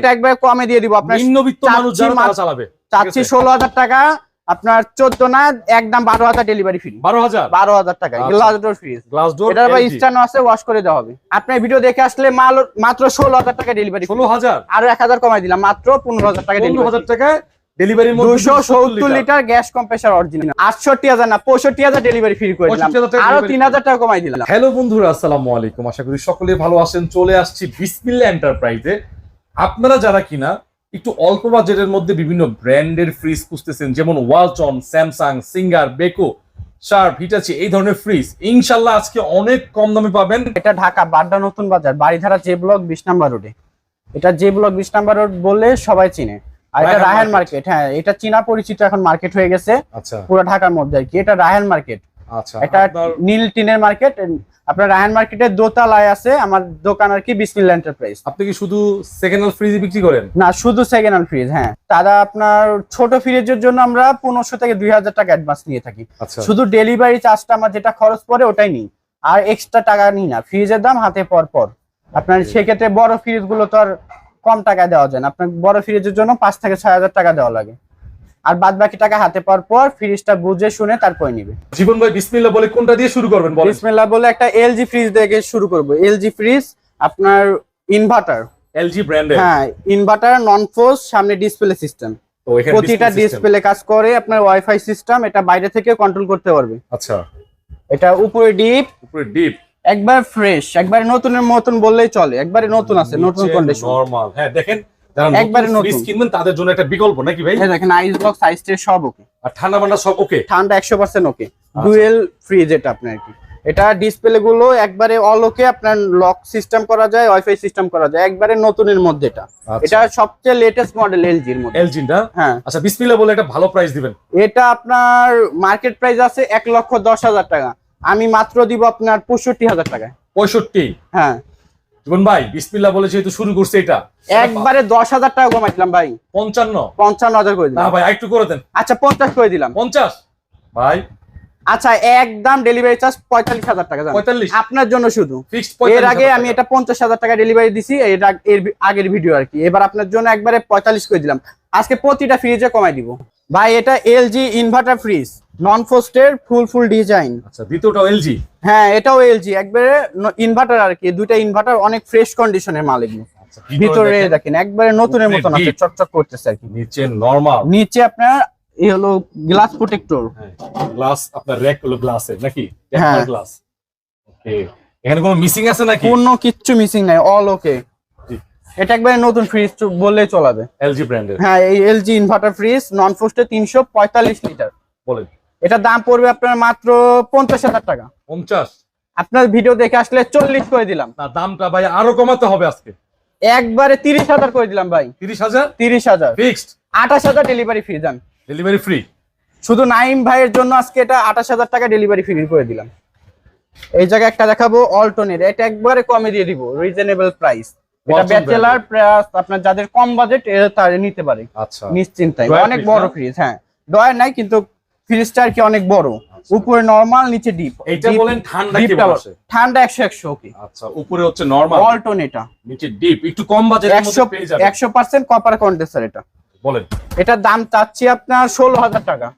এটা একবার কমে দিয়ে দিব। আপনার নিম্নবিত্ত মানুষ যারা মাত্র- চালাবে। চাচ্ছি ষোলো হাজার টাকা আপনার চোদ্দ না একদম বারো হাজার ডেলিভারি ফ্রি বারো হাজার? বারো হাজার টাকা। Glass door free glass door এটার আবার স্ট্যান্ড আছে ওয়াশ করে দেওয়া হবে। আপনার ভিডিও দেখে আসলে মাল মাত্র ষোলো হাজার টাকা ডেলিভারি ষোলো হাজার? আরও এক হাজার কমাই দিলাম মাত্র পনেরো হাজার টাকা পনেরো হাজার ডেলিভারি টাকায় ডেলিভারির মধ্যে দুশো সত্তর লিটার গ্যাস কম্প্রেসার অরিজিনাল আটষট্টি হাজার না পঁয়ষট্টি হাজার ডেলিভারি ফ্রি করে দিলাম। 65,000 টাকা তিন হাজার টাকা কমাই দিলাম। হ্যালো বন্ধুরা আসসালামু আলাইকুম। আশা করি সকলে ভালো আছেন। চলে আসছি বিসমিল্লা এন্টারপ্রাইজে আপনারা যারা কিনা একটু অল্প বাজেটের মধ্যে বিভিন্ন ব্র্যান্ডের ফ্রিজ খুঁজতেছেন যেমন Walton Samsung Singer Beko Sharp Hitachi এই ধরনের ফ্রিজ ইনশাল্লাহ আজকে অনেক কম দামে পাবেন। এটা ঢাকা বাড্ডা নতুন বাজার বাড়িধারা জে ব্লক বিশ নাম্বার রোডে এটা জে ব্লক বিশ নাম্বার রোড বলে সবাই চিনে। আর এটা রায়হান মার্কেট হ্যাঁ এটা চীনা পরিচিত এখন মার্কেট হয়ে গেছে। আচ্ছা। পুরো ঢাকার মধ্যে আর কি এটা রায়হান মার্কেট আচ্ছা এটা নীল টিনের মার্কেট আপনার রায়হান মার্কেটের দোতলায় আছে আমার দোকান আর কি বিসমিল্লা এন্টারপ্রাইজ। আপনি কি শুধু সেকেন্ড হ্যান্ড ফ্রিজ বিক্রি করেন? না শুধু সেকেন্ড হ্যান্ড ফ্রিজ হ্যাঁ। তারা আপনার ছোট ফ্রিজের জন্য আমরা পনেরোশো থেকে দুই হাজার টাকা অ্যাডভান্স নিয়ে থাকি। আচ্ছা। শুধু ডেলিভারি চার্জটা আমার যেটা খরচ পড়ে ওটাই নিই। আর এক্সট্রা টাকা নিই না ফ্রিজের দাম হাতে পর পর। আপনার সেক্ষেত্রে বড় ফ্রিজগুলো তো আর কম টাকায় দেওয়া যায় না। আপনার বড় ফ্রিজের জন্য পাঁচ থেকে ছয় হাজার টাকা দেওয়া লাগে। আর বাদ বাকি টাকা হাতে পাওয়ার পর ফ্রিজটা বুঝে শুনে তারপরে নিবে। জীবন ভাই বিসমিল্লা বলে কোনটা দিয়ে শুরু করবেন বলেন? বিসমিল্লাহ বলে একটা এলজি ফ্রিজ থেকে শুরু করব। এলজি ফ্রিজ আপনার ইনভার্টার এলজি ব্র্যান্ডের? হ্যাঁ ইনভার্টার নন ফোর্স সামনে ডিসপ্লে সিস্টেম প্রতিটা ডিসপ্লে কাজ করে আপনার ওয়াইফাই সিস্টেম এটা বাইরে থেকে কন্ট্রোল করতে পারবে। আচ্ছা। এটা উপরে ডিপ উপরে ডিপ একবার ফ্রেশ একবারে নতুনের মতন বললেই চলে একবারে নতুন আছে নতুন কন্ডিশন নরমাল হ্যাঁ দেখেন যারা একবারে নতুন। কিনবেন তাদের জন্য একটা বিকল্প নাকি ভাই? এই দেখেন আইস বক্স আইস ট্রে সব ওকে আর ঠান্ডা সব ওকে ঠান্ডা একশো পার্সেন্ট ওকে আচ্ছা। ডুয়েল ফ্রিজ এটা আপনার কি। এটা ডিসপ্লে গুলো একবারে অল ওকে আপনার লক সিস্টেম করা যায় ওয়াইফাই সিস্টেম করা যায় একবারে নতুনের মধ্যে এটা। এটা সবচেয়ে লেটেস্ট মডেল এলজির মধ্যে। এলজি না হ্যাঁ। আচ্ছা বলে একটা ভালো প্রাইস দিবেন। এটা আপনার মার্কেট প্রাইস আছে এক লক্ষ দশ হাজার টাকা। আমি মাত্র দিব আপনার পঁয়ষট্টি হাজার টাকায়। পঁয়ষট্টি? হ্যাঁ। জীবন ভাই বিসমিল্লা বলে যেহেতু শুরু করছে এটা। একবারে দশ হাজার টাকা কমাই দিলাম ভাই। পঞ্চান্ন? পঞ্চান্ন হাজার করে না দিলাম ভাই একটু করে দেন। আচ্ছা পঞ্চাশ করে দিলাম। পঞ্চাশ? ভাই আচ্ছা একদম ডেলিভারি চার্জ পঁয়তাল্লিশ হাজার টাকা। পঁয়তাল্লিশ। আপনার জন্য শুধু। এর আগে আমি এটা পঞ্চাশ হাজার টাকা ডেলিভারি দিছি এর আগের ভিডিও আর কি। এবার আপনার জন্য একবারে পঁয়তাল্লিশ করে দিলাম। আজকে প্রতিটা ফ্রিজে কমাই দিব। ভাই এটা এলজি ইনভার্টার ফ্রিজ নন ফোস্টের ফুল ফুল ডিজাইন আচ্ছা দ্বিতীয়টা এলজি হ্যাঁ এটাও এলজি একবারে ইনভার্টার আর কি। দুইটা ইনভার্টার অনেক ফ্রেশ কন্ডিশনের মাল এগুলো। ভিতরে দেখেন। একবারে নতুনের মতন আছে। চকচক করতেছে আর কি। নিচে নরমাল নিচে আপনার এই হলো গ্লাস প্রোটেক্টর গ্লাস আপনার র্যাক হলো গ্লাসের নাকি? হ্যাঁ। গ্লাস ওকে এখানে কোনো মিসিং আছে নাকি? কোনো কিচ্ছু মিসিং নাই অল ওকে এটা একবারে নতুন ফ্রিজ বললেই চলাবে। এলজি ব্র্যান্ডের হ্যাঁ এই এলজি ইনভার্টার ফ্রিজ নন ফোস্টে তিনশো পঁয়তাল্লিশ লিটার বলেন। এটার দাম পড়বে আপনার মাত্র পঞ্চাশ হাজার টাকা। পঞ্চাশ? আপনার ভিডিও দেখে আসলে চল্লিশ করে দিলাম। না দামটা ভাই আরও কমাতে হবে আজকে। একবারে তিরিশ হাজার করে দিলাম ভাই। তিরিশ হাজার? তিরিশ হাজার। ফিক্সড আঠাশ হাজার ডেলিভারি ফ্রি দেন ডেলিভারি ফ্রি শুধু নাইম ভাইয়ের জন্য আজকে এটা আঠাশ হাজার টাকা ডেলিভারি ফ্রি করে দিলাম। এই জায়গায় একটা দেখাবো অল্টনের এটা একবারে কমে দিয়ে দিব রিজনেবল প্রাইস এটা ব্যাচেলার প্লাস আপনার যাদের কম বাজেট তারা নিতে পারে। আচ্ছা। নিশ্চিন্তায়। অনেক বড় ফ্রিজ হ্যাঁ। ডয়ার নাই কিন্তু ফ্রিজটা আর কি অনেক বড়। উপরে নরমাল নিচে ডিপ এইটা বলেন ঠান্ডা কেমন আসে? ঠান্ডা একশো একশো ওকে আচ্ছা উপরে হচ্ছে নরমাল অল্টন এটা নিচে ডিপ একটু কম বাজেটের একশো মধ্যে পেয়ে যাবেন। একশো পার্সেন্ট কপার কন্ডেন্সার এটা। বলেন। এটার দাম চাচ্ছি আপনার ষোলো হাজার টাকা।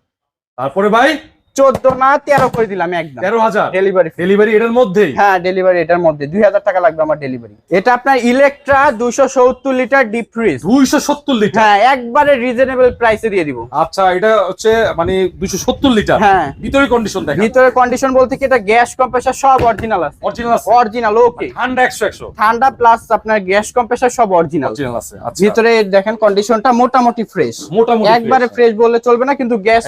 তারপরে ভাই? চোদ্দ না তেরো করে দিলাম একদম। তেরো হাজার? ডেলিভারি ডেলিভারি এটার মধ্যেই? হ্যাঁ ডেলিভারি এটার মধ্যে। দুই হাজার টাকা লাগবে আমার ডেলিভারি এটা আপনার ইলেকট্রা দুশো সত্তর লিটার ডিপ ফ্রিজ দুইশো সত্তর লিটার হ্যাঁ একবারে রিজনেবল প্রাইসে দিয়ে দিব। আচ্ছা এটা হচ্ছে মানে দুইশো সত্তর লিটার হ্যাঁ। ভিতরে কন্ডিশন দেখা ভিতরে কন্ডিশন বলতে কি এটা গ্যাস কম্প্রেসার সব অরিজিনাল আছে। অরিজিনাল আছে? অরিজিনাল ওকে ঠান্ডা একশো একশো। ঠান্ডা প্লাস আপনার গ্যাস কম্প্রেসার সব অরিজিনাল অরিজিনাল আছে আচ্ছা। ভিতরে দেখেন কন্ডিশনটা মোটামুটি ফ্রেশ মোটামুটি একবারে ফ্রেশ বললে চলবে না কিন্তু গ্যাস।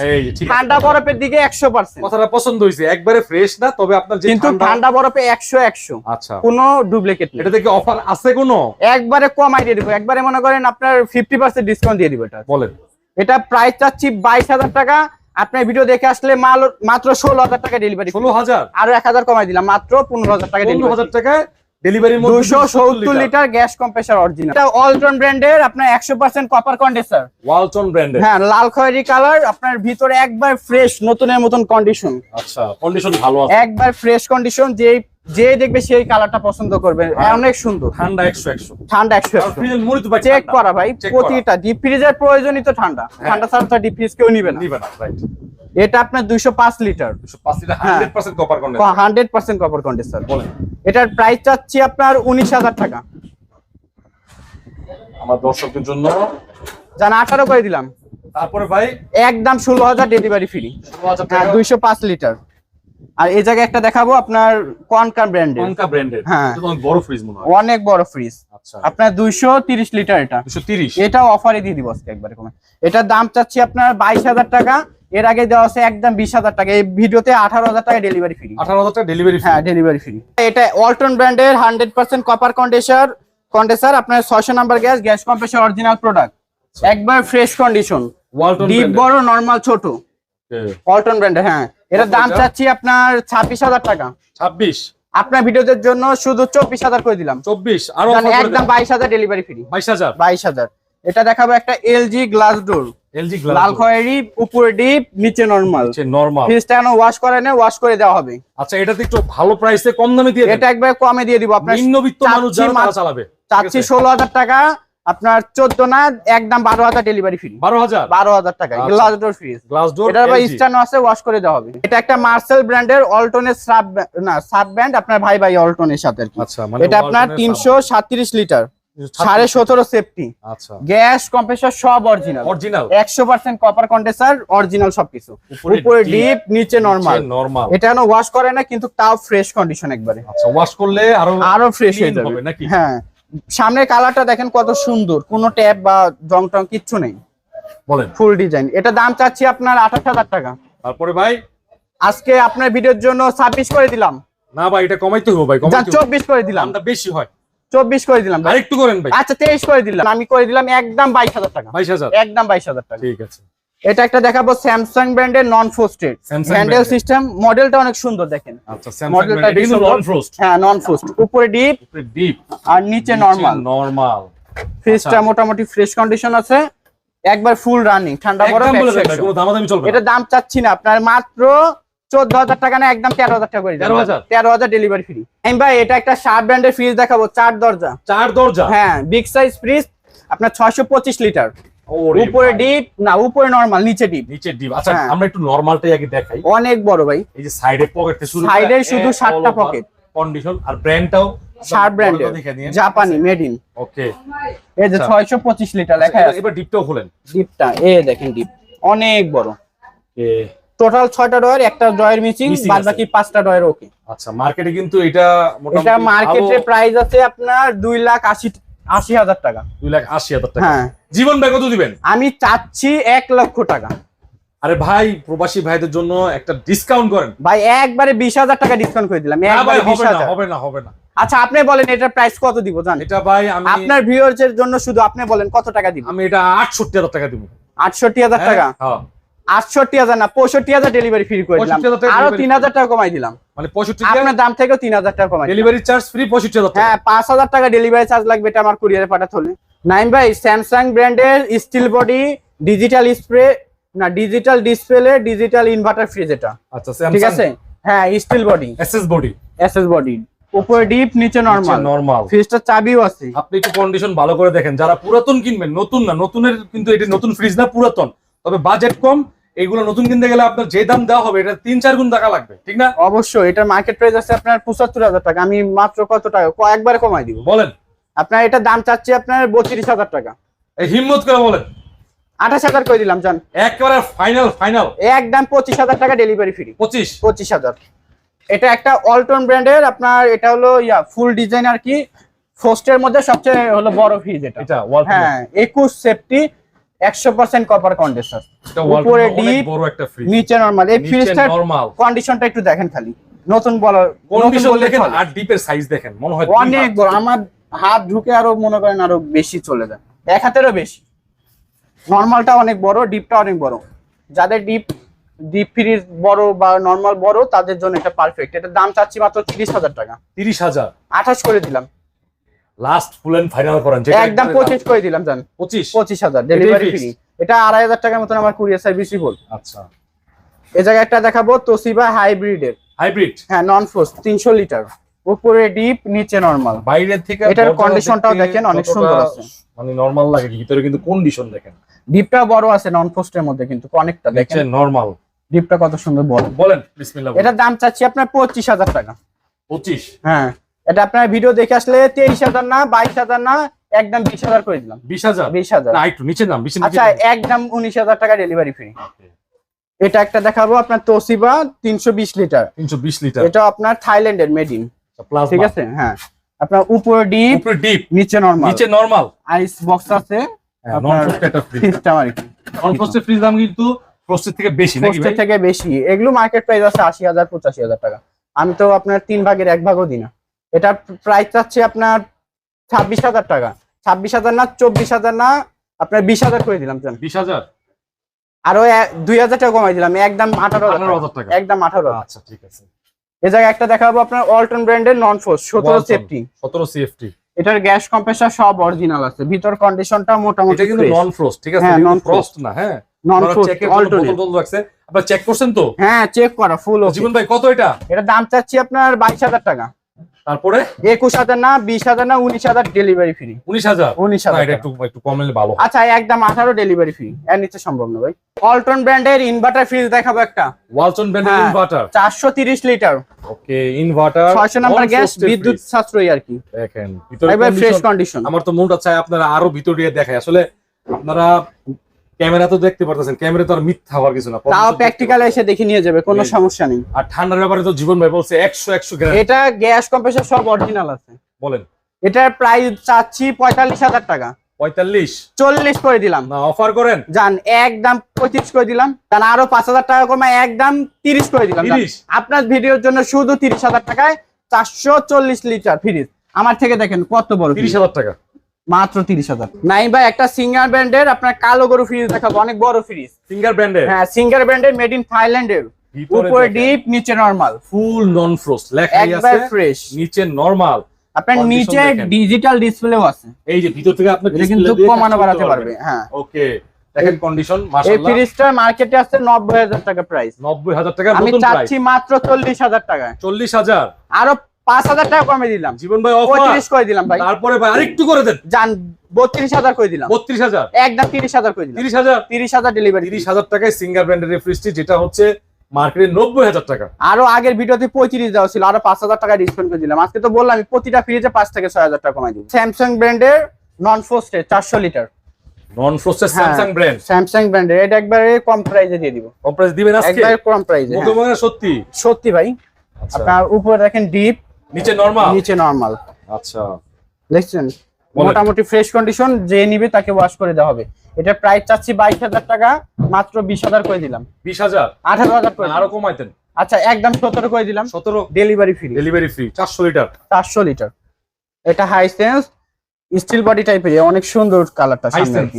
ঠান্ডা বরফের দিকে একশো পার্সেন্ট। কথাটা পছন্দ হয়েছে। একবারে ফ্রেশ না তবে আপনার কিন্তু ঠান্ডা ঠান্ডা বরফে একশো একশো। আচ্ছা। কোনো ডুপ্লিকেট এটা থেকে অফার আছে কোনো? একবারে কমাই দিয়ে দিব। একবারে মনে করেন আপনার ফিফটি পার্সেন্ট ডিসকাউন্ট দিয়ে দিব এটা। বলেন। এটা প্রাইস চাচ্ছি বাইশ হাজার টাকা। আপনার ভিডিও দেখে আসলে মাল মাত্র ষোলো হাজার টাকা ডেলিভারি ষোলো হাজার? আরও এক হাজার কমাই দিলাম। মাত্র পনেরো হাজার টাকা পনেরো হাজার টাকায় ডেলিভারির মধ্যে দুশো সত্তর লিটার। গ্যাস কম্প্রেসার অরিজিনাল এটা অলটন ব্র্যান্ডের আপনার একশো পার্সেন্ট কপার কন্ডেন্সার ওয়ালটন ব্র্যান্ডের হ্যাঁ লাল খয়েরি কালার আপনার ভিতরে একবার ফ্রেশ নতুনের মতন কন্ডিশন আচ্ছা কন্ডিশন ভালো আছে। একবার ফ্রেশ কন্ডিশন যে যে দেখবে সেই কালারটা পছন্দ করবে। অনেক সুন্দর। ঠান্ডা একশো একশো। ঠান্ডা একশো চেক করা ভাই প্রতিটা। ডিপ ফ্রিজের প্রয়োজনই তো ঠান্ডা। হ্যাঁ। ঠান্ডা ছাড়া তো ডিপ ফ্রিজ কেউ নিবে না। নিবে না রাইট এটা আপনার দুইশো পাঁচ লিটার। দুশো পাঁচ লিটার হ্যাঁ। Hundred percent copper condense hundred percent copper condenser বলেন। এটার প্রাইস চাচ্ছি আপনার উনিশ হাজার টাকা। আমার দর্শকদের জন্য। জান আঠারো করে দিলাম। তারপরে ভাই? একদম ষোলো হাজার ডেলিভারি ফ্রি হ্যাঁ দুইশো পাঁচ লিটার আর এই জায়গায় একটা দেখাবো আপনার কনকা ব্র্যান্ডের কনকা ব্র্যান্ডের হ্যাঁ। বড় ফ্রিজ মনে হয়। অনেক বড় ফ্রিজ আচ্ছা। আপনার দুইশো তিরিশ লিটার এটা। দুশো তিরিশ। এটাও অফারে দিয়ে দিব আজকে একবারে কমে এটার দাম চাচ্ছি আপনার বাইশ হাজার টাকা। এর আগে দেওয়া আছে একদম বিশ হাজার টাকা। এই ভিডিওতে আঠারো হাজার টাকা ডেলিভারি ফ্রি আঠারো হাজার টাকা ডেলিভারি হ্যাঁ ডেলিভারি ফ্রি এটা ওয়ালটন ব্র্যান্ডের hundred percent copper condenser condenser আপনার ছয়শো number gas gas compressor original product একবার ফ্রেশ কন্ডিশন ডিপ বড় নর্মাল ছোট। ওয়ালটন ব্র্যান্ডের হ্যাঁ। এটার দাম চাচ্ছি আপনার ছাব্বিশ হাজার টাকা। ছাব্বিশ? আপনার ভিডিওদের জন্য শুধু চব্বিশ হাজার করে দিলাম। চব্বিশ? আর একদম বাইশ হাজার ডেলিভারি ফ্রি বাইশ হাজার? বাইশ হাজার। এটা দেখাবো একটা এলজি গ্লাস ডোর এলজি লাল খয়েরি উপরে ডিপ নিচে নরমাল নর্মাল ফ্রিজটা এখনও ওয়াশ করে না ওয়াশ করে দেওয়া হবে। আচ্ছা এটাতে একটু ভালো প্রাইসে কম দামে দিয়ে এটা একবার কমে দিয়ে দিব। আপনার নিম্নবিত্ত মানুষ যারা চালাবে। চাচ্ছি ষোলো হাজার টাকা। আপনার চোদ্দ না একদম বারো হাজার ডেলিভারি ফ্রি বারো হাজার? বারো হাজার টাকা। Glass door fridge glass door এটা আবার স্টানো আছে ওয়াশ করে দেওয়া হবে। এটা একটা মার্সেল ব্র্যান্ডের অল্টনের সাব না সাব ব্র্যান্ড আপনার ভাই ভাই অল্টনের সাথে আচ্ছা মানে এটা আপনার তিনশো সাতত্রিশ লিটার। সাড়ে সতেরো সেফটি আচ্ছা। গ্যাস কম্প্রেসর সব অরিজিনাল অরিজিনাল একশো পার্সেন্ট কপার কন্ডেন্সার অরিজিনাল সবকিছু। উপরে ডিপ নিচে নরমাল নরমাল এটা ওয়াশ করে না কিন্তু তাও ফ্রেশ কন্ডিশন একবারে। আচ্ছা ওয়াশ করলে আরও আরও ফ্রেশ হয়ে যাবে। নাকি? হ্যাঁ। সামনের কালারটা দেখেন কত সুন্দর কোনো ট্যাপ বা জং টং কিচ্ছু নেই। বলেন। ফুল ডিজাইন এটা দাম চাচ্ছি আপনার আঠাশ হাজার টাকা। তারপরে ভাই? আজকে আপনার ভিডিওর জন্য ছাব্বিশ করে দিলাম। না ভাই এটা কমাইতে হবে ভাই যান কমাইতে হবে চব্বিশ করে দিলাম। বেশি হয়। চব্বিশ করে দিলাম ভাই। আরেকটু করেন ভাই। আচ্ছা তেইশ করে দিলাম। আমি করে দিলাম একদম বাইশ হাজার টাকা। বাইশ হাজার। একদম বাইশ হাজার টাকা। ঠিক আছে। এটা একটা দেখাবো স্যামসাং ব্র্যান্ডের নন ফোস্টেড হ্যান্ডেল সিস্টেম মডেলটা অনেক সুন্দর দেখেন। আচ্ছা মডেলটা নন ফ্রোস্ট হ্যাঁ নন উপরে ডিপ ডিপ আর নিচে নরমাল নরমাল ফ্রিজটা। মোটামুটি ফ্রেশ কন্ডিশন আছে। একবার ফুল রানিং ঠান্ডা বরফ একদম বলে দেন 100 ভাই, কোনো দামাদামি চলবে এটা দাম চাচ্ছি না। আপনার মাত্র চোদ্দ হাজার টাকা না একদম তেরো হাজার টাকা করে তেরো হাজার? ডেলিভারি ফ্রি আমি ভাই এটা একটা শার্প ব্র্যান্ডের ফ্রিজ দেখাবো চার দরজা। চার দরজা? হ্যাঁ বিগ সাইজ ফ্রিজ আপনার ছয়শো পঁচিশ লিটার উপরে ডিপ না উপরে নরমাল নিচে ডিপ নিচে ডিপ আচ্ছা হ্যাঁ। আমরা একটু নরমালটাই আগে দেখাই। অনেক বড় ভাই। এই যে সাইডে পকেট শুরু শুধু সাতটা। কন্ডিশন আর ব্র্যান্ডটাও শার্প ব্র্যান্ডের জাপানি মেড ইন ওকে। এই যে আচ্ছা। ছয়শো পঁচিশ লিটার লেখা আছে। এবার ডিপটাও খুলেন। ডিপটা এ দেখেন ডিপ অনেক বড়। টোটাল ছয়টা ডয়ের একটা ডয়ের মিসিং বাদ বাকি পাঁচটা ডয়ের ওকে আচ্ছা মার্কেটে কিন্তু এটা মোটামুটি এটা মার্কেটে প্রাইস আছে আপনার দুই লাখ আশি আশি হাজার টাকা। দুই লাখ আশি হাজার টাকা। হ্যাঁ। জীবন ভাই কত দিবেন? আমি চাচ্ছি এক লক্ষ টাকা। আরে ভাই প্রবাসী ভাইদের জন্য একটা ডিসকাউন্ট করেন। ভাই একবারে বিশ হাজার টাকা ডিসকাউন্ট করে দিলাম। একবারে বিশ হবে না হাজার। হবে না হবে না। আচ্ছা আপনি বলেন এটার প্রাইস কত দিব জান এটা ভাই আমি আপনার ভিউয়ার্স এর জন্য শুধু আপনি বলেন কত টাকা দিব? আমি এটা আটষট্টি হাজার টাকা দিব। আটষট্টি হাজার টাকা? হ্যাঁ। আটষট্টি হাজার না পঁয়ষট্টি হাজার ডেলিভারি ফ্রি করে দিলাম। আরও তিন হাজার টাকা কমাই দিলাম। মানে পঁয়ষট্টি আপনার দাম থেকেও তিন হাজার টাকা কমাই ডেলিভারি চার্জ ফ্রি পঁয়ষট্টি হাজার হ্যাঁ পাঁচ হাজার টাকা ডেলিভারি চার্জ লাগবে এটা আমার কুরিয়ারে পাঠাতে হলে। ভাই স্যামসাং ব্র্যান্ডের স্টিল বডি ডিজিটাল স্প্রে না digital display digital inverter fridge এটা আচ্ছা ঠিক আছে? হ্যাঁ steel body SS body SS body উপরে ডিপ নিচে নরমাল নরমাল চাবিও আছে। আপনি একটু কন্ডিশন ভালো করে দেখেন। যারা পুরাতন কিনবেন নতুন না নতুনের কিন্তু এটা নতুন ফ্রিজ না পুরাতন। তবে বাজেট কম এগুলো নতুন কিনতে গেলে আপনার যে দাম দেওয়া হবে এটা তিন চার গুণ টাকা লাগবে ঠিক না? অবশ্যই এটার মার্কেট প্রাইস আছে আপনার পঁচাত্তর হাজার টাকা আমি মাত্র কত টাকা একবারে কমাই দিব। বলেন। আপনার এটার দাম চাচ্ছি আপনার বত্রিশ হাজার টাকা। এই হিম্মত করে বলেন। আঠাশ হাজার করে দিলাম জান। একেবারে ফাইনাল ফাইনাল একদম পঁচিশ হাজার টাকা ডেলিভারি ফ্রি পঁচিশ। পঁচিশ হাজার। এটা একটা অল্টন ব্র্যান্ডের আপনার এটা হলো ইয়া ফুল ডিজাইন আর কি ফোস্টের মধ্যে সবচেয়ে হলো বড় ফ্রিজ এটা। এটা হ্যাঁ একুশ সেফটি একশো পার্সেন্ট কপার কন্ডেন্সার উপরে deep, বড় একটা ফ্রিজ নিচে নরমাল এই নিচে ফ্রিজটার নরমাল কন্ডিশনটা একটু দেখেন খালি। নতুন বলা নতুন কন্ডিশন দেখেন আর ডিপের সাইজ দেখেন মনে হয় অনেক। বড়। আমার হাত ঢুকে আরও মনে করেন আরও বেশি চলে যায়। এক হাতেরও বেশি। নর্মালটা অনেক বড় ডিপটা অনেক বড়। যাদের ডিপ ডিপ ফ্রিজ বড় বা নর্মাল বড় তাদের জন্য এটা পারফেক্ট এটার দাম চাচ্ছি মাত্র তিরিশ হাজার টাকা। তিরিশ হাজার। আঠাশ করে দিলাম। লাস্ট ফুল এন্ড ফাইনাল করেন যেটা একদম একবারে পঁচিশ করে দিলাম জান। দাম। পঁচিশ? পঁচিশ হাজার ডেলিভারি ফ্রি এটা আড়াই হাজার টাকার মতন আমার কুরিয়ার সার্ভিসই বল। আচ্ছা। এ জায়গায় একটা দেখাবো তোসিবা হাইব্রিডের হাইব্রিড হ্যাঁ নন ফোর্স তিনশো লিটার উপরে ডিপ নিচে নরমাল বাইরের থেকে এটার দেখতে দেখেন, অনেক সুন্দর আছে। মানে নরমাল লাগে ভিতরে কিন্তু কন্ডিশন দেখেন। ডিপটা বড় আছে নন পোস্টের মধ্যে কিন্তু অনেকটা দেখেন। নরমাল ডিপটা কত সুন্দর বড় বলেন বিসমিল্লাহ এটার দাম চাচ্ছি আপনার পঁচিশ হাজার টাকা। 25 হ্যাঁ। এটা আপনার ভিডিও দেখে আসলে তেইশ হাজার না বাইশ হাজার না একদম বিশ হাজার করে দিলাম। 20000 বিশ হাজার। একটু নিচে নাম বেশি আচ্ছা একদম উনিশ হাজার টাকা ডেলিভারি ফ্রি এটা একটা দেখাবো আপনার তোসিবা তিনশো বিশ লিটার। 320 লিটার। এটা আপনার থাইল্যান্ডের মেডিন প্লাজমা ঠিক আছে? হ্যাঁ। আপনার উপরে ডিপ উপরে ডিপ নিচে নরমাল নিচে নরমাল আইস বক্স আছে। নন আপনার ফ্রস্ট একটা ফ্রিজ আর কি নন ফ্রিজ দাম কিন্তু ফ্রস্টের থেকে বেশি নাকি পোস্টের থেকে বেশি। এগুলো মার্কেট প্রাইস আছে আশি হাজার পঁচাশি হাজার টাকা। আমি তো আপনার তিন ভাগের এক ভাগও দিই না। এটা প্রাইস চাচ্ছে আপনার ছাব্বিশ হাজার টাকা। ছাব্বিশ হাজার না চব্বিশ হাজার না আপনার বিশ হাজার করে দিলাম চল 20000 আরও দুই হাজার টাকা কমাই দিলাম একদম আঠারো হাজার টাকা। একদম আঠারো আচ্ছা ঠিক আছে। এ জায়গায় একটা দেখাবো আপনার অল্টন ব্র্যান্ডের নন ফোর্স সতেরো সেফটি 17 সিএফটি এটার গ্যাস কম্প্রেসার সব অরিজিনাল আছে। ভিতর কন্ডিশনটা মোটামুটি এটা কিন্তু নন ফ্রস্ট ঠিক আছে? হ্যাঁ, নন ফ্রস্ট না হ্যাঁ? নন বোতল রাখছে। আপনারা চেক করছেন তো? হ্যাঁ চেক করা ফুল জীবন ভাই কত এটা? এটা দাম চাচ্ছি আপনার বাইশ হাজার টাকা। তারপরে? একুশ হাজার না বিশ হাজার না উনিশ হাজার ডেলিভারি ফ্রি 19000 উনিশ হাজার এটা একটু একটু কমলে ভালো আচ্ছা একদম আঠারো ডেলিভারি ফ্রি এর নিচে সম্ভব না ভাই। অল্টন ব্র্যান্ডের ইনভার্টার ফ্রিজ দেখাবো একটা। ওয়ালটন ব্র্যান্ডের। ইনভার্টার চারশো তিরিশ লিটার ওকে ইনভার্টার ছয়শো নাম্বার গ্যাস বিদ্যুৎ সাশ্রয়ী আর কি। দেখেন ভিতরে ফ্রেশ কন্ডিশন আমার তো মনটা চায় আপনারা আরও ভিতর দেখায়। আসলে আপনারা ক্যামেরা তো দেখতে পারতেছেন ক্যামেরা তো আর মিথ্যা হওয়ার কিছু না তাও প্র্যাকটিক্যালে এসে দেখে নিয়ে যাবে কোনো সমস্যা নেই। আর ঠান্ডার ব্যাপারে তো জীবন ভাই বলছে একশো একশো গ্রাম। এটা গ্যাস কম্প্রেসার সব অরিজিনাল আছে। বলেন। এটার প্রাইস চাচ্ছি পঁয়তাল্লিশ হাজার টাকা। পঁয়তাল্লিশ? চল্লিশ করে দিলাম। না অফার করেন। যান একদম পঁয়ত্রিশ করে দিলাম। যান আরও পাঁচ হাজার টাকা কমে একদম তিরিশ করে দিলাম। 30? আপনার ভিডিওর জন্য শুধু তিরিশ হাজার টাকায় চারশো চল্লিশ লিটার ফ্রিজ আমার থেকে দেখেন কত বড় তিরিশ fridge। হাজার টাকা। মাত্র তিরিশ হাজার। নাই ভাই একটা সিঙ্গার ব্র্যান্ডের আপনার কালো গরু ফ্রিজ দেখাবো অনেক বড় ফ্রিজ ফিঙ্গার ব্র্যান্ডের হ্যাঁ সিঙ্গার ব্র্যান্ডের মেড ইন থাইল্যান্ডের উপরে ডিপ নিচে নরমাল ফুল নন ফ্রোস্ট একবার আছে ফ্রেশ নিচে নরমাল আপনার নিচে ডিজিটাল ডিসপ্লেও আছে। এই যে ভিতর থেকে আপনি কিন্তু কমানো বাড়াতে পারবে হ্যাঁ। ওকে দেখেন কন্ডিশন এই ফ্রিজটার মার্কেটে আছে নব্বই হাজার টাকা প্রাইস নব্বই হাজার টাকা আমি নতুন প্রাইস চাচ্ছি মাত্র চল্লিশ হাজার টাকায়। চল্লিশ হাজার। আরও পাঁচ হাজার টাকা কমে দিলাম। জীবন ভাই পঁয়ত্রিশ করে দিলাম ভাই। তারপরে ভাই আরেকটু করে দেন। যান বত্রিশ হাজার করে দিলাম। বত্রিশ হাজার? একদম তিরিশ হাজার করে দিলাম। তিরিশ হাজার? তিরিশ হাজার ডেলিভারি তিরিশ হাজার টাকায় সিঙ্গার ব্র্যান্ডের ফ্রিজটি যেটা হচ্ছে মার্কেটে নব্বই হাজার টাকা। আরও আগের ভিডিওতে পঁয়ত্রিশ দেওয়া ছিল আরও পাঁচ হাজার টাকা ডিসকাউন্ট করে দিলাম। আজকে তো বললাম আমি প্রতিটা ফ্রিজে পাঁচ থেকে ছয় হাজার টাকা কমাই দিই স্যামসাং ব্র্যান্ডের নন চারশো লিটার নন ফ্রোস্টেড হ্যাঁ। স্যামসাং ব্র্যান্ড স্যামসাং ব্র্যান্ডের এটা একবারে কম প্রাইসে দিয়ে দিব। কম প্রাইস দিবেন আজকে? একবারে কম প্রাইসে মুখে মুখে সত্যি। সত্যি ভাই। আচ্ছা। আপনার উপরে দেখেন ডিপ নিচে নরমাল নিচে নরমাল আচ্ছা। দেখছেন? মোটামুটি ফ্রেশ কন্ডিশন যে নিবে তাকে ওয়াশ করে দেওয়া হবে। এটা প্রাইস চাচ্ছি বাইশ হাজার টাকা মাত্র বিশ হাজার করে দিলাম। বিশ হাজার? আঠারো হাজার করে আরও। কমাইতেন। আচ্ছা একদম সতেরো করে দিলাম। সতেরো? ডেলিভারি ফ্রি ডেলিভারি ফ্রি চারশো লিটার চারশো লিটার এটা হাই সেন্স স্টিল বডি টাইপের অনেক সুন্দর কালারটা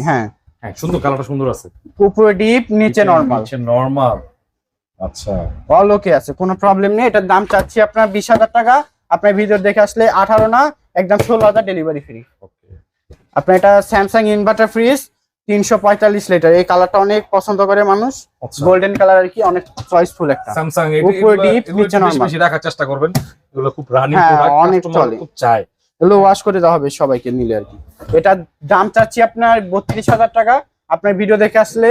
হ্যাঁ। হ্যাঁ সুন্দর কালারটা সুন্দর আছে। উপরে ডিপ নিচে নরমাল নিচে নরমাল আচ্ছা। অল ওকে আছে কোনো প্রবলেম নেই। এটার দাম চাচ্ছি আপনার বিশ হাজার টাকা আপনার ভিডিও দেখে আসলে আঠারো না একদম ষোলো হাজার ডেলিভারি ফ্রি আপনার এটা স্যামসাং ইনভার্টার ফ্রিজ তিনশো পঁয়তাল্লিশ লিটার এই কালারটা অনেক পছন্দ করে মানুষ। আচ্ছা। গোল্ডেন কালার আর কি অনেক চয়েসফুল একটা। স্যামসাং উপরে deep, নিচে। বেশি রাখার চেষ্টা করবেন। এগুলো খুব রানিং হ্যাঁ, প্রোডাক্ট অনেক চলে। খুব চায়। এগুলো ওয়াশ করে দেওয়া হবে সবাইকে নিলে আর কি। এটার দাম চাচ্ছি আপনার বত্রিশ হাজার টাকা। আপনার ভিডিও দেখে আসলে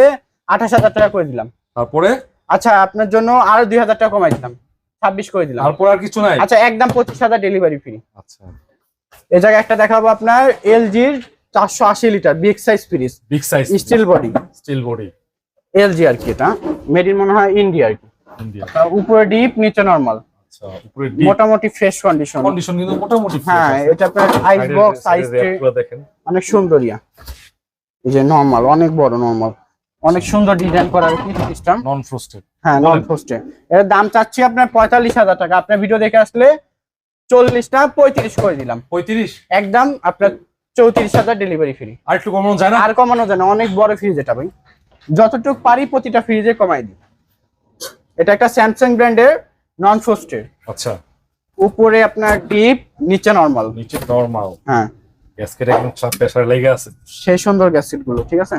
আঠাশ হাজার টাকা করে দিলাম। তারপরে? আচ্ছা আপনার জন্য আরও দুই হাজার টাকা কমাই দিলাম। ছাব্বিশ করে দিলাম তারপর আর কিছু নাই আচ্ছা একদম পঁচিশ হাজার ডেলিভারি ফ্রি আচ্ছা এই জায়গায় একটা দেখাবো আপনার এলজির চারশো আশি litre big size fridge big size steel body steel body LG আর কি এটা মেড ইন মনে হয় ইন্ডিয়া আর কি উপরে ডিপ নিচে নরমাল আচ্ছা মোটামুটি ফ্রেশ কন্ডিশন কন্ডিশন কিন্তু মোটামুটি হ্যাঁ এটা আপনার আইস বক্স আইস দেখেন অনেক সুন্দরিয়া এই যে নরমাল অনেক বড় নরমাল অনেক সুন্দর ডিজাইন করা সিস্টেম নন ফ্রোস্টেড হ্যাঁ নন পোস্টে এর দাম চাচ্ছি আপনার পঁয়তাল্লিশ হাজার টাকা। আপনার ভিডিও দেখে আসলে চল্লিশটা পঁয়ত্রিশ করে দিলাম। পঁয়ত্রিশ? একদম আপনার চৌত্রিশ হাজার ডেলিভারি ফ্রি আর একটু কমানো যায় না? আর কমানো যায় না। অনেক বড় ফ্রিজ এটা ভাই। যতটুকু পারি প্রতিটা ফ্রিজে কমাই দিই। এটা একটা স্যামসাং ব্র্যান্ডের নন ফোস্টের আচ্ছা। উপরে আপনার ডিপ নিচে নরমাল নিচে নরমাল হ্যাঁ। গ্যাসকেট একদম চাপ প্রেসার লেগে আছে। সেই সুন্দর গ্যাসেটগুলো ঠিক আছে?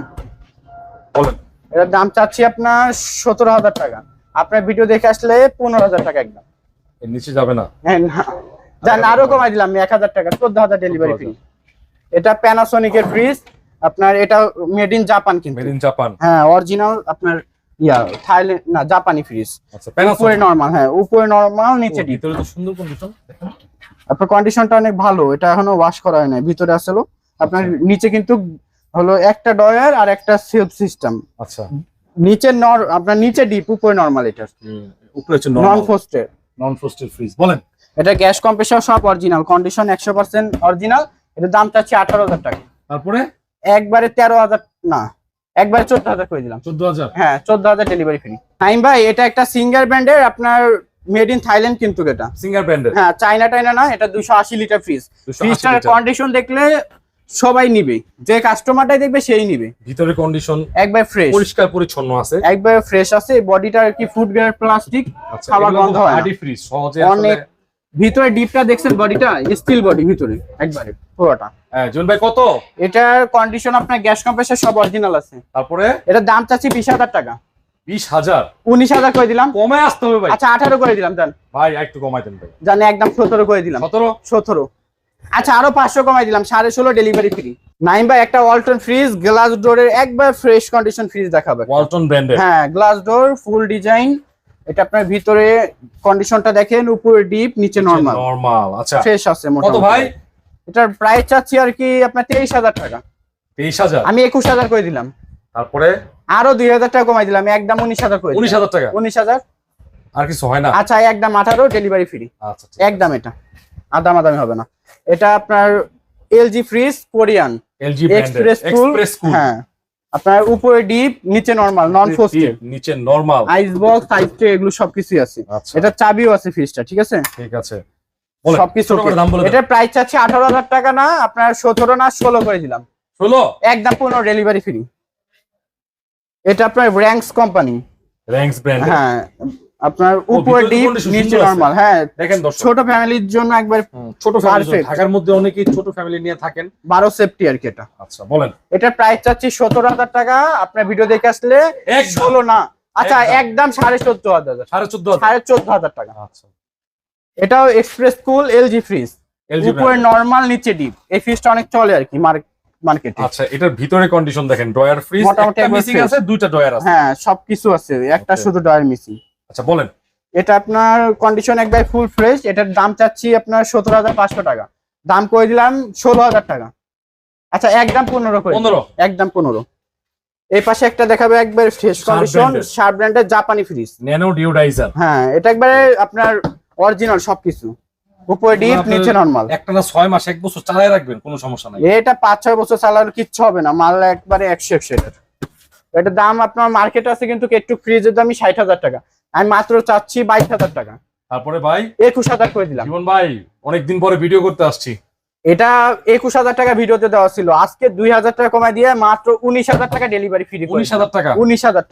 বলেন। এটার দাম চাচ্ছি আপনার সতেরো হাজার টাকা। আপনার ভিডিও দেখে আসলে পনেরো হাজার টাকা একদম। এর নিচে যাবে না। হ্যাঁ, না। আরও কমাই দিলাম এক হাজার টাকা চোদ্দ হাজার ডেলিভারি ফ্রি এটা প্যানাসোনিকের ফ্রিজ আপনার এটা মেড ইন জাপান কিন্তু। মেড ইন জাপান হ্যাঁ অরিজিনাল আপনার ইয়া থাইল্যান্ড না জাপানি ফ্রিজ আচ্ছা উপরে নরমাল হ্যাঁ উপরে নরমাল নিচে ডিপ ভিতরে তো সুন্দর কন্ডিশন আপনার কন্ডিশনটা অনেক ভালো এটা এখনও ওয়াশ করা হয় নাই ভিতরে আসলো আপনার নিচে কিন্তু হলো একটা ডয়ার আর একটা সেলফ সিস্টেম। আচ্ছা। নিচে নর আপনার নিচে ডিপ উপরে নরমাল এটা। উপরে হচ্ছে নন ফোস্টের নন ফ্রস্টেড ফ্রিজ বলেন। এটা গ্যাস কম্প্রেসার সব অরিজিনাল কন্ডিশন একশো পার্সেন্ট অরিজিনাল এটা দামটা আঠারো হাজার টাকা। তারপরে? একবারে তেরো হাজার না একবারে চোদ্দ হাজার করে দিলাম। চোদ্দ হাজার? হ্যাঁ চোদ্দ হাজার ডেলিভারি ফ্রি টাইম ভাই এটা একটা সিঙ্গার ব্র্যান্ডের আপনার মেড ইন থাইল্যান্ড কিন্তু এটা। সিঙ্গার ব্র্যান্ডের? হ্যাঁ চায়না টাইনা না এটা দুশো আশি লিটার ফ্রিজ ফ্রিজটার কন্ডিশন দেখলে সবাই নিবে। যে কাস্টমারটাই দেখবে সেই নিবে। ভিতরে কন্ডিশন একবার ফ্রেশ পরিষ্কার পরিচ্ছন্ন আছে। একবার ফ্রেশ আছে বডিটা কি ফুড গ্রেড প্লাস্টিক খাবার গন্ধ হয়। হার্ডি ফ্রিজ সহজে অনেক আসলে ভিতরে ডিপটা দেখছেন বডিটা স্টিল বডি ভিতরে একবারে পুরোটা। হ্যাঁ জুন ভাই কত? এটার কন্ডিশন আপনার গ্যাস কম্প্রেসার সব অরিজিনাল আছে। তারপরে? এটার দাম চাচ্ছি বিশ হাজার টাকা। বিশ হাজার? উনিশ হাজার করে দিলাম। কমে আসতে হবে ভাই। আচ্ছা আঠারো করে দিলাম জান। ভাই একটু কমাই দেন ভাই। জানে একদম সতেরো করে দিলাম। সতেরো? সতেরো। আচ্ছা আরও পাঁচশো কমাই দিলাম সাড়ে ষোলো ডেলিভারি ফ্রি নাইন বাই একটা ওয়ালটন ফ্রিজ গ্লাস ডোরের একবার ফ্রেশ কন্ডিশন ফ্রিজ দেখাবে। ওয়ালটন ব্র্যান্ডের হ্যাঁ গ্লাস ডোর ফুল ডিজাইন এটা আপনার ভিতরে কন্ডিশনটা দেখেন উপরে ডিপ নিচে নরমাল নরমাল আচ্ছা। ফ্রেশ আছে কত ভাই? এটার প্রাইস চাচ্ছি আর কি আপনার তেইশ হাজার টাকা। তেইশ হাজার? আমি একুশ হাজার করে দিলাম। তারপরে? আরও দুই হাজার টাকা কমাই দিলাম একদম উনিশ হাজার করে উনিশ হাজার টাকা? উনিশ হাজার। আর কিছু হয় না? আচ্ছা একদম আঠারো ডেলিভারি ফ্রি আচ্ছা একদম এটা। আদাম আদামি হবে না। এটা আপনার LG fridge Korean LG express cool express cool হ্যাঁ। আপনার উপরে ডিপ নিচে নরমাল নন ফোস্টেড নিচে নরমাল আইস বক্স ট্রে এগুলো সবকিছুই আছে। আচ্ছা। এটা চাবিও আছে ফ্রিজটা ঠিক আছে? ঠিক আছে। সবকিছু এটা প্রাইস আঠারো হাজার টাকা না আপনার সতেরো না ষোলো করে দিলাম। ষোলো? একদম পনেরো ডেলিভারি ফ্রি এটা আপনার র্যাঙ্কস কোম্পানি র্যাঙ্কস ব্র্যান্ড হ্যাঁ। আপনার উপরে ডিপ নিচে নরমাল হ্যাঁ দেখেন ছোট ফ্যামিলির জন্য একবার ছোট ফ্যামিলি ঢাকার মধ্যে অনেকেই ছোট ফ্যামিলি নিয়ে থাকেন। বারো সেফটি আর কি এটা। আচ্ছা বলেন। এটার প্রাইস চাচ্ছি সতেরো হাজার টাকা। আপনার ভিডিও দেখে আসলে একদম। ষোলো না। আচ্ছা একদম। একদম সাড়ে চোদ্দ হাজার। সাড়ে চোদ্দ হাজার। সাড়ে চোদ্দ হাজার টাকা। আচ্ছা। এটাও express cool LG fridge LG উপরে নরমাল নিচে ডিপ এই ফ্রিজটা অনেক চলে আর কি মার্কেটে আচ্ছা এটার ভিতরে কন্ডিশন দেখেন। ড্রয়ার ফ্রিজ একটা মিসিং আছে দুইটা ড্রয়ার আছে। হ্যাঁ সবকিছু আছে। একটা শুধু ডয়ার মিসিং আচ্ছা বলেন। এটা আপনার কন্ডিশন একবার ফুল ফ্রেশ এটার দাম চাচ্ছি আপনার সতেরো হাজার পাঁচশো টাকা। দাম করে দিলাম? ষোলো হাজার টাকা। আচ্ছা একদম পনেরো করে। পনেরো। একদম পনেরো। এই পাশে একটা দেখাবে একবার ফ্রেশ কন্ডিশন শার্প ব্র্যান্ডের জাপানি ফ্রিজ ন্যানো ডিওডাইজার হ্যাঁ এটা একবারে আপনার অরিজিনাল সবকিছু। উপরে ডিপ নিচে নরমাল একটা না ছয় মাস এক বছর চালায় রাখবেন কোনো সমস্যা নাই। এটা পাঁচ ছয় বছর চালালে কিচ্ছু হবে না মাল একবারে একশো একশো এটার। এটার দাম আপনার মার্কেটে আছে কিন্তু একটু ফ্রিজের দামই ষাট হাজার টাকা। আমি মাত্র চাচ্ছি বাইশ হাজার টাকা। তারপরে ভাই? একুশ হাজার করে দিলাম। জীবন ভাই অনেকদিন পরে ভিডিও করতে আসছি। এটা একুশ হাজার টাকা ভিডিওতে দেওয়া ছিল। আজকে দুই হাজার টাকা কমায় দিয়ে মাত্র উনিশ হাজার টাকা ডেলিভারি ফ্রি উনিশ হাজার টাকা? উনিশ হাজার